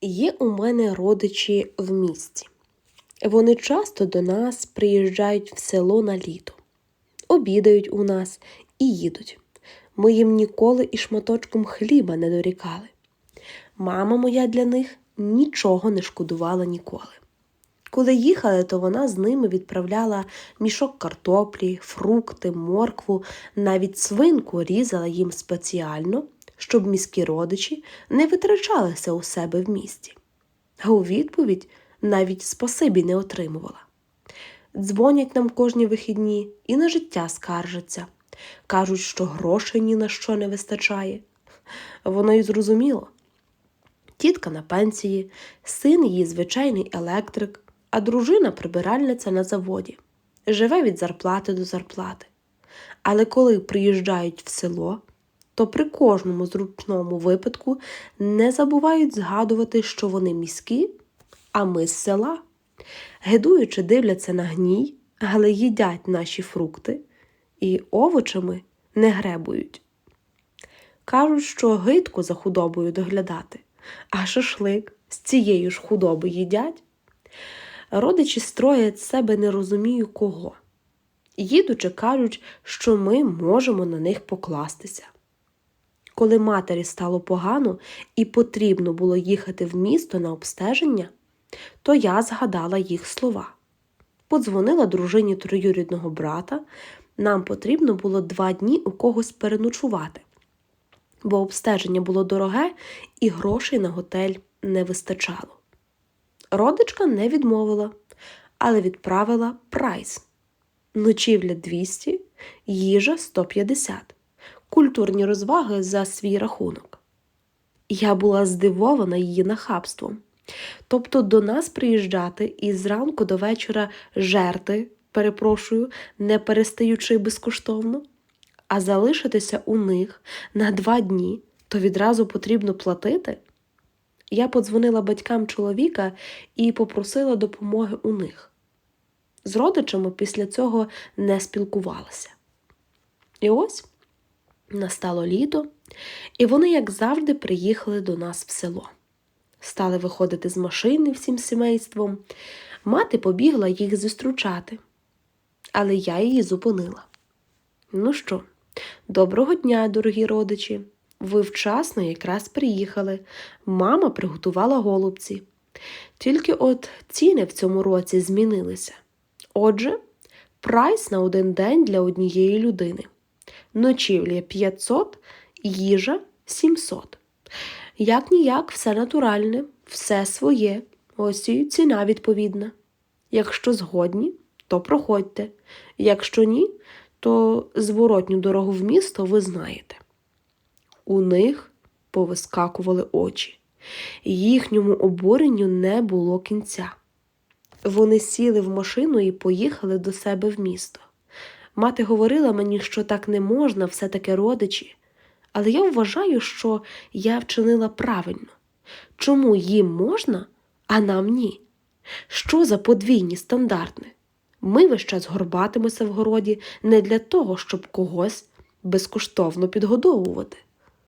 Є у мене родичі в місті. Вони часто до нас приїжджають в село на літо, обідають у нас і їдуть. Ми їм ніколи і шматочком хліба не дорікали. Мама моя для них нічого не шкодувала ніколи. Коли їхали, то вона з ними відправляла мішок картоплі, фрукти, моркву, навіть свинку різала їм спеціально, щоб міські родичі не витрачалися у себе в місті. А у відповідь навіть спасибі не отримувала. Дзвонять нам кожні вихідні і на життя скаржаться. Кажуть, що грошей ні на що не вистачає. Воно й зрозуміло. Тітка на пенсії, син її звичайний електрик, а дружина прибиральниця на заводі. Живе від зарплати до зарплати. Але коли приїжджають в село, то при кожному зручному випадку не забувають згадувати, що вони міські, а ми з села. Гидуючи, дивляться на гній, але їдять наші фрукти і овочами не гребують. Кажуть, що гидко за худобою доглядати, а шашлик з цієї ж худоби їдять. Родичі строять себе не розумію кого. Їдучи, кажуть, що ми можемо на них покластися. Коли матері стало погано і потрібно було їхати в місто на обстеження, то я згадала їх слова. Подзвонила дружині троюрідного брата, нам потрібно було два дні у когось переночувати, бо обстеження було дороге і грошей на готель не вистачало. Родичка не відмовила, але відправила прайс. Ночівля 200, їжа 150, культурні розваги за свій рахунок. Я була здивована її нахабством. Тобто до нас приїжджати і зранку до вечора жерти, перепрошую, не перестаючи безкоштовно, а залишитися у них на два дні, то відразу потрібно платити. Я подзвонила батькам чоловіка і попросила допомоги у них. З родичами після цього не спілкувалася. І ось настало літо, і вони, як завжди, приїхали до нас в село. Стали виходити з машини всім сімейством. Мати побігла їх зустрічати, але я її зупинила. Ну що, доброго дня, дорогі родичі! Ви вчасно якраз приїхали. Мама приготувала голубці. Тільки от ціни в цьому році змінилися. Отже, прайс на один день для однієї людини. Ночівля 500, їжа 700. Як ніяк, все натуральне, все своє, ось і ціна відповідна. Якщо згодні, то проходьте. Якщо ні, то зворотню дорогу в місто ви знаєте. У них повискакували очі, їхньому обуренню не було кінця. Вони сіли в машину і поїхали до себе в місто. Мати говорила мені, що так не можна, все таки родичі, але я вважаю, що я вчинила правильно. Чому їм можна, а нам ні? Що за подвійні стандарти? Ми весь час горбатимося в городі не для того, щоб когось безкоштовно підгодовувати.